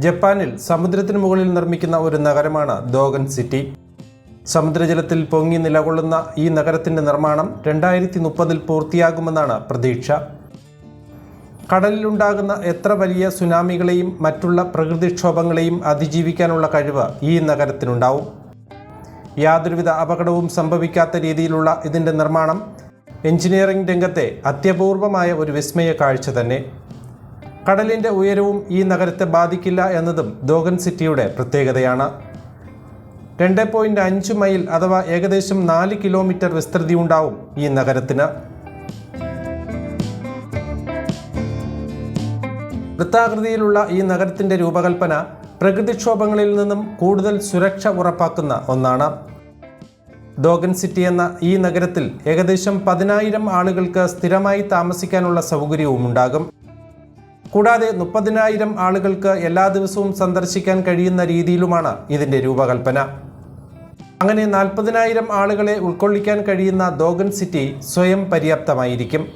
ജപ്പാനിൽ സമുദ്രത്തിന് മുകളിൽ നിർമ്മിക്കുന്ന ഒരു നഗരമാണ് ദോഗൻ സിറ്റി. സമുദ്രജലത്തിൽ പൊങ്ങി നിലകൊള്ളുന്ന ഈ നഗരത്തിന്റെ നിർമ്മാണം രണ്ടായിരത്തി മുപ്പതിൽ പൂർത്തിയാകുമെന്നാണ് പ്രതീക്ഷ. കടലിലുണ്ടാകുന്ന എത്ര വലിയ സുനാമികളെയും മറ്റുള്ള പ്രകൃതിക്ഷോഭങ്ങളെയും അതിജീവിക്കാനുള്ള കഴിവ് ഈ നഗരത്തിനുണ്ടാവും. യാതൊരുവിധ അപകടവും സംഭവിക്കാത്ത രീതിയിലുള്ള ഇതിന്റെ നിർമ്മാണം എഞ്ചിനീയറിംഗ് രംഗത്തെ അത്യപൂർവമായ ഒരു വിസ്മയ കാഴ്ച തന്നെ. കടലിന്റെ ഉയരവും ഈ നഗരത്തെ ബാധിക്കില്ല എന്നതും ദോഗൻ സിറ്റിയുടെ പ്രത്യേകതയാണ്. രണ്ട് പോയിന്റ് അഞ്ച് മൈൽ അഥവാ ഏകദേശം നാല് കിലോമീറ്റർ വിസ്തൃതി ഉണ്ടാവും ഈ നഗരത്തിന്. വൃത്താകൃതിയിലുള്ള ഈ നഗരത്തിന്റെ രൂപകൽപ്പന പ്രകൃതിക്ഷോഭങ്ങളിൽ നിന്നും കൂടുതൽ സുരക്ഷ ഉറപ്പാക്കുന്ന ഒന്നാണ്. ദോഗൻ സിറ്റി എന്ന ഈ നഗരത്തിൽ ഏകദേശം പതിനായിരം ആളുകൾക്ക് സ്ഥിരമായി താമസിക്കാനുള്ള സൗകര്യവും ഉണ്ടാകും കൂടാതെ മുപ്പതിനായിരം ആളുകൾക്ക് എല്ലാ ദിവസവും സന്ദർശിക്കാൻ കഴിയുന്ന രീതിയിലുമാണ് ഇതിന്റെ രൂപകൽപ്പന. അങ്ങനെ നാൽപ്പതിനായിരം ആളുകളെ ഉൾക്കൊള്ളിക്കാൻ കഴിയുന്ന ദോഗൻ സിറ്റി സ്വയം പര്യാപ്തമായിരിക്കും.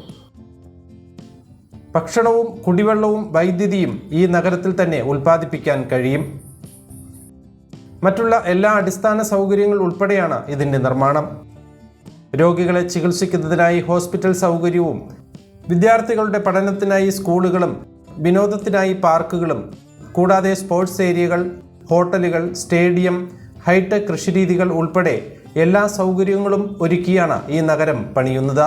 ഭക്ഷണവും കുടിവെള്ളവും വൈദ്യുതിയും ഈ നഗരത്തിൽ തന്നെ ഉൽപ്പാദിപ്പിക്കാൻ കഴിയും. മറ്റുള്ള എല്ലാ അടിസ്ഥാന സൗകര്യങ്ങൾ ഉൾപ്പെടെയാണ് ഇതിന്റെ നിർമ്മാണം. രോഗികളെ ചികിത്സിക്കുന്നതിനായി ഹോസ്പിറ്റൽ സൗകര്യവും വിദ്യാർത്ഥികളുടെ പഠനത്തിനായി സ്കൂളുകളും വിനോദത്തിനായി പാർക്കുകളും കൂടാതെ സ്പോർട്സ് ഏരിയകൾ ഹോട്ടലുകൾ സ്റ്റേഡിയം ഹൈടെക് കൃഷിരീതികൾ ഉൾപ്പെടെ എല്ലാ സൗകര്യങ്ങളും ഒരുക്കിയാണ് ഈ നഗരം പണിയുന്നത്.